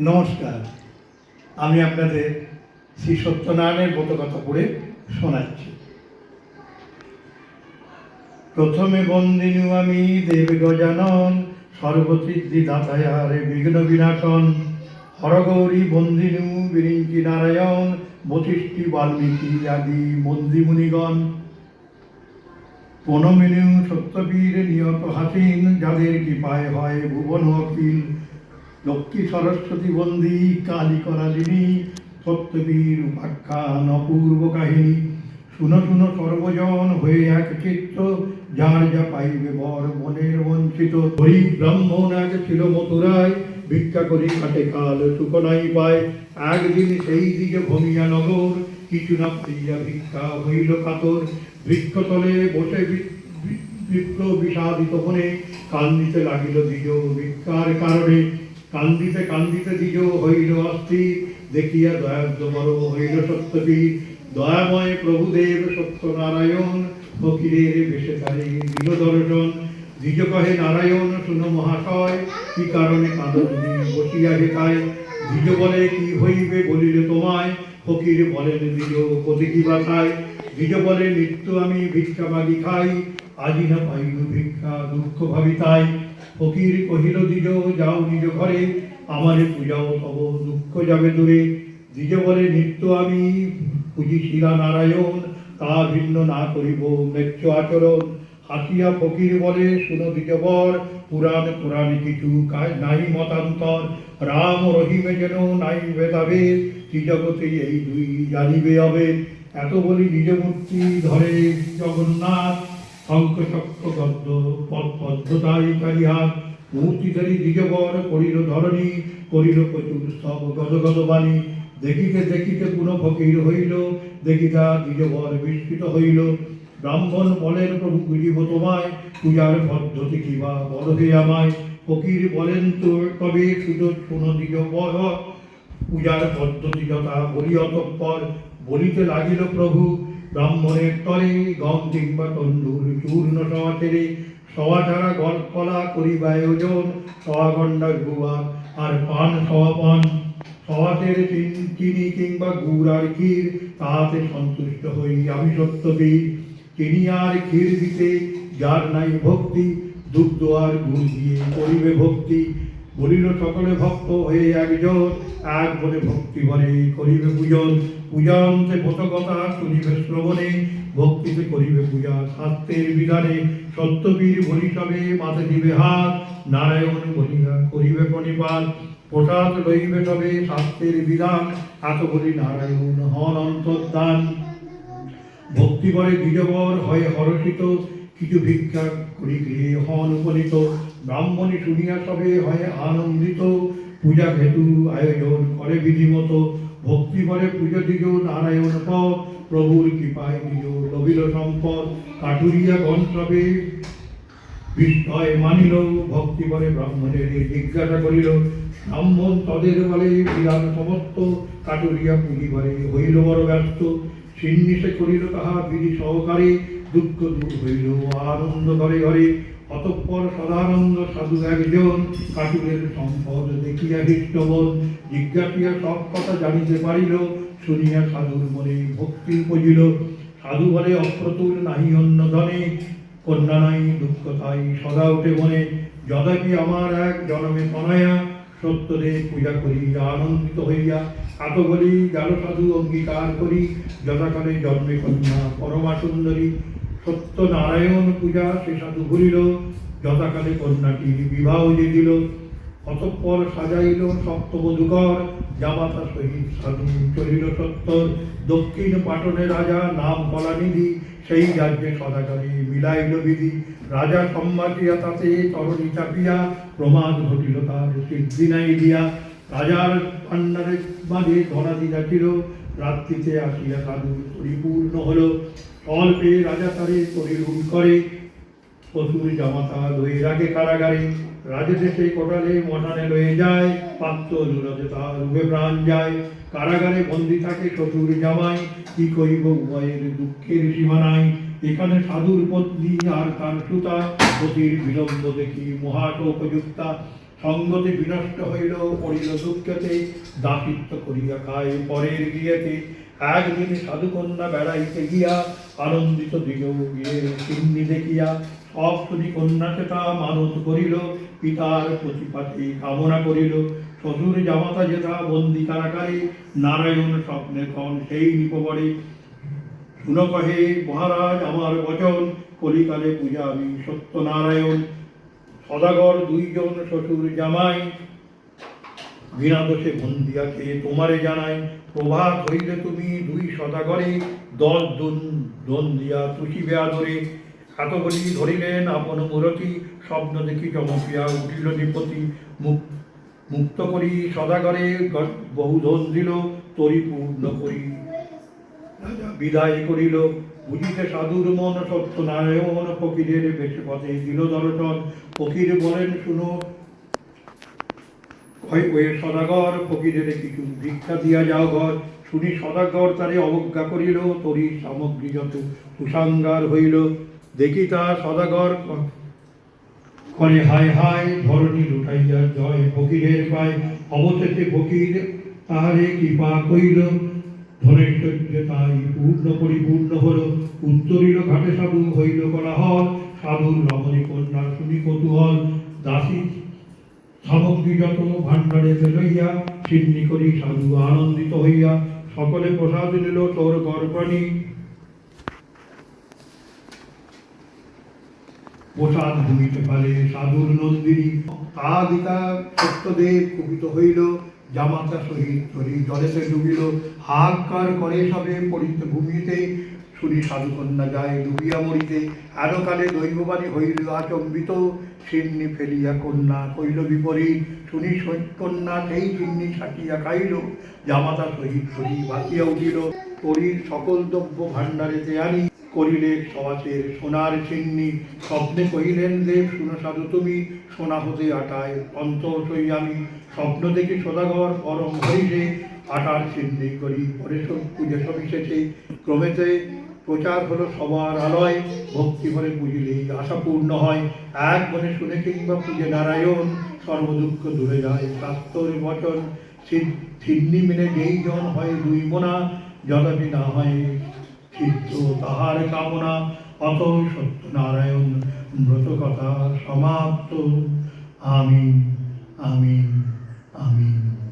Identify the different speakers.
Speaker 1: নমস্কার। আমি আপনাদের শ্রী সত্যনারায়ণের কথা পড়ে শোনাচ্ছি। প্রথমে বন্দিনু আমি দেব গজানন, সর্বসিদ্ধি দাতায়ারে বিঘ্ন বিনাশন। হরগৌরী বন্দিনু, বিরিঞ্চি নারায়ণ বশিষ্ঠি বাল্মীকি আদি মন্দি মুনিগণ। পনমেনু সত্যবীর নিয়ত হাসিন, যাদের কৃপায় হয় ভুবন অখিল। লক্ষ্মী সরস্বতী বন্দী, কালী করালিনী, সত্যবীর উপাখ্যান, অপূর্ব কাহিনী। শুনো শুনো সর্বজন হয়ে এক চিত্ত, যার যা পাইবে বর মনের বঞ্চিত। হরি ব্রাহ্মণ এক ছিল মথুরায়, ভিক্ষা করি কাটে কাল সুকনাই পায়। একদিন সেই দিকে ভমিয়া নগর, কিছু না পাইয়া ভিক্ষা হইল কাতর। বৃক্ষতলে বসে বি- বি- বিপ্র বিষাদিত মনে, কান্দিতে লাগিল দ্বিজ ভিক্ষার কারণে। কান্দিতে কান্দিতে দ্বিজ হইল অস্থির দেখিয়া বড় হইল সত্যবীর দয়াময় প্রভুদেব সত্যনারায়ণ, ফকিরের বেশে তারে দিল দর্শন। দ্বিজ কহে নারায়ণ, শুন মহাশয়, কি কারণে কাঁদনি বসিয়া হেতায়? দ্বিজ বলে, কি হইবে বলিলে তোমায়? ফকির বলেন দ্বিজ কোথে কি বাতায়? দ্বিজ বলে, নিত্য আমি ভিক্ষা মাগি খাই, আজি না পাইল ভিক্ষা দুঃখ ভাবি তাই ফকির কহিল দ্বিজ যাও নিজ ঘরে, আমারে পূজাও তব দুঃখ যাবে দূরে। দ্বিজ বলে, নিত্য আমি পুজি শিলা নারায়ণ, তা ভিন্ন না করিব মেচ্ছ আচরণ। হাসিয়া ফকির বলে, শুনো দ্বিজবর পুরাণ পুরাণে কিছু নাই মতান্তর। রাম রহিমে যেন নাই ভেদাভেদ, ত্রিজগতে এই দুই জানিবে হবে এত বলি নিজ মূর্তি ধরে জগন্নাথ শঙ্খ চক্র গদ্য পদ পদ্মতাই কারিহাত মূর্তিধারী দ্বিজবর করিল ধরণী, করিল প্রচুর সব গদ গদ বাণী। দেখিতে দেখিতে পুনঃ ফকির হইল, দেখিতা দ্বিজবর বিস্মিত হইল। ব্রাহ্মণ বলেন, প্রভু বুঝিব তোমায়, পূজার পদ্ধতি কিবা বড় হে আমায়? ফকির বলেন তো তবে সুযোগ শুনো দ্বিজবর পূজার পদ্ধতি যথা বলি অতঃপর বলিতে লাগিল, প্রভু ব্রাহ্মণের তরে গম কিংবা তন্দুর চূর্ণ ছেড়ে সভা ছাড়া গল কলা করিবা আয়োজন, সভা গন্ডা গুয়া আর পান সভা পান। সভাতের চিনি কিংবা গুড় আর ক্ষীর, তাহাতে সন্তুষ্ট হই আমি সত্যবীর। চিনি আর ক্ষীর দিতে যার নাই ভক্তি, দুগ্ধ আর গুড় দিয়ে করিবে ভক্তি। বলিল, সকলে ভক্ত হয়ে একজন, এক বলে ভক্তি বলে করিবে পূজন। পূজান্তে ভোতকতা শুনিবে শ্রবণে, ভক্তিতে করিবে পূজা। শাস্ত্রের বিধানে সত্যবীর বলি সবে মাথে দিবে হাত, নারায়ণ বলিয়া করিবে প্রণিপাত। প্রসাদ লইবে সবে শাস্ত্রের বিধান, এত বলি নারায়ণ হন অন্তর্দান। ভক্তি করে দ্বিজবর হয় হরষিত, কিছু ভিক্ষা করি গৃহে হন উপনীত। ব্রাহ্মণী শুনিয়া সবে হয় আনন্দিত, পূজা হেতু আয়োজন করে বিধিমত। ভক্তি করে পুজো দিজ নারায়ণ পদ, প্রভুর কৃপায় নিজ লবিল সম্পদ, কাটুরিয়া গন্তবে বিস্ময় মানিল, ভক্তি করে ব্রাহ্মণের জিজ্ঞাসা করিল, ব্রাহ্মণ তদের বলে বিধান সমস্ত কাটুরিয়া পুঁজি করে হইল বড় ব্যস্ত সিন্নিষে করিল তাহা বিধি সহকারে দুঃখ দূর হইল আনন্দ ঘরে ঘরে। অতঃপর সদানন্দ সাধু একজন কাটুরের সম্পদ দেখিয়া হৃষ্টবন জিজ্ঞাসিয়া সব কথা জানিতে পারিল, শুনিয়া সাধুর মনে ভক্তি উপজিল। সাধু বলে, অপ্রতুল নাহি অন্য ধনে, কন্যা নাই দুঃখ তাই সদা উঠে মনে। যদাপি আমার এক জনমে তনয়া সত্যদেব পূজা করি, আনন্দিত হইয়া। এত বলি গেল সাধু, অঙ্গীকার করি, যথাকালে জন্মে কন্যা, পরমা সুন্দরী সত্য নারায়ণ পূজা সে সাধু ভুলিল যথাকালে কন্যাটি বিবাহ যে দিল, অতঃপর সাজাইল সপ্তবধূকর জামাতা সহিত সাধু চলিল সত্তর দক্ষিণ পাটনে রাজা নাম কলানিধি সেই রাজ্যে সদাচারে মিলাইল বিধি। রাজা সম্মাটিয়া তাতে তরণী চাপিয়া প্রমাদ ঘটিল তার সিদ্ধি নাই দিয়া। রাজার পান্ডারে মাঝে ধরাদি যাচ্ছিল রাত্রিতে আসিয়া সাধু পরিপূর্ণ হল। অল্পে রাজা তারে পরিরূপ করে। পশুর জামাতা লয়ে রাখে কারাগারে, রাজদেশে কোটালে মটানে লয়ে যায় পাত্র তার রূপে প্রাণ যায়। কারাগারে বন্দি থাকে শ্বশুর জামাই, কি করিব উভয়ের দুঃখের সীমানায়। এখানে সাধুর পত্নী আর তার সুতা পতির বিলম্ব দেখি মহাট উপযুক্তা সঙ্গতে বিনষ্ট হইল পড়িল দুঃখেতে, দাসিত্ব করিয়া খায় পরের গিয়েতে একদিন সাধুকন্যা বেড়াইতে গিয়া আনন্দিত দিল গিয়ে চিন্নি দেখিয়া সব কন্যাকে তা মানত করিল, পিতার প্রতিপাতে কামনা করিল। শ্বশুর জামাতা যেথা বন্দি কারাগারে, নারায়ণ স্বপ্নে কন সেই নিপবরে শুনো কহে, মহারাজ, আমার বচন, কলিকালে পূজা আমি সত্যনারায়ণ। সদাগর দুইজন শ্বশুর জামাই বিনা দোষে বন্দিয়াকে তোমারে জানাই। প্রভাত হইলে তুমি দুই সদাগরে দশ দুন দন দিয়া তুষিবে আদরে। এত বলি ধরিলেন আপন মূরতি স্বপ্ন দেখি চমকিয়া উঠিল নিপতি। মুখ মুক্ত করি সদাগরে বহু ধন দিল তরি পূর্ণ করি বিদায় করিল। বুঝিতে সাধুর মন সত্যনারায়ণ ফকিরের বেশে পথে দিল দর্শন। ফকির বলেন, শুনো ওই সদাগর, ফকিরের কিছু ভিক্ষা দিয়া যাও ঘর। শুনি সদাগর তারে অবজ্ঞা করিল, তরি সামগ্রী যত কুসাঙ্গার হইল। দেখি তা সদাগর করে। হায় হায়, ধরণী লুটাইয়া জয় ফকিরের পায়। অবশেষে ফকির তাহারে কৃপা কইল ধনেশ্বর্য তাই পূর্ণ পরিপূর্ণ হল। উত্তরিল ঘাটে সাধু হইল কোলাহল। সাধুর রমণী কন্যা শুনি কৌতূহল। দাসী সামগ্রী ভাণ্ডারে লইয়া সিন্নি করি সাধু আনন্দিত হইয়া সকলে প্রসাদ তোর গর্বাণী। প্রসাদ ভূমিতে পারে সাধুর নন্দিনী। তা সত্যদেব কুপিত হইল, জামাতা সহিত তরি জলেতে ডুবিল। হাহাকার করে সবে পড়িতে ভূমিতে শুনি সাধুকন্যা যায় ডুবিয়া মরিতে, আরকালে দৈববাণী হইল আচম্বিত। সিন্নি ফেলিয়া কন্যা কইল বিপরীত, শুনি কন্যা সেই চিন্নি ছাটিয়া খাইল, জামাতা সহিত তরি বাঁচিয়া উঠিল। তরির সকল দ্রব্য ভাণ্ডারেতে আনি, করিলে সবাসের সোনার চিন্নি স্বপ্নে কহিলেন, দেব, শুনো সাধু তুমি, সোনা হতে আটায় অন্তর সই আমি। স্বপ্ন দেখি সদাগর পরম হইলে, আটার চিন্নি করি, পরে সব পুজো সবিশেষে ক্রমেতে প্রচার হলো সবার আলয়, ভক্তি ভরে বুঝিলেই আশা পূর্ণ হয়। এক মনে শুনে কিংবা পুজো নারায়ণ, সর্বদুঃখ দূরে যায় শাস্ত্রের বচন। ছিন্নি মেনে যেই জন হয় দুই মোনা, যথাপি না হয় চিত্ত তাহার কামনা। অত সত্যনারায়ণ ব্রত কথা সমাপ্ত। আমি আমি আমিন।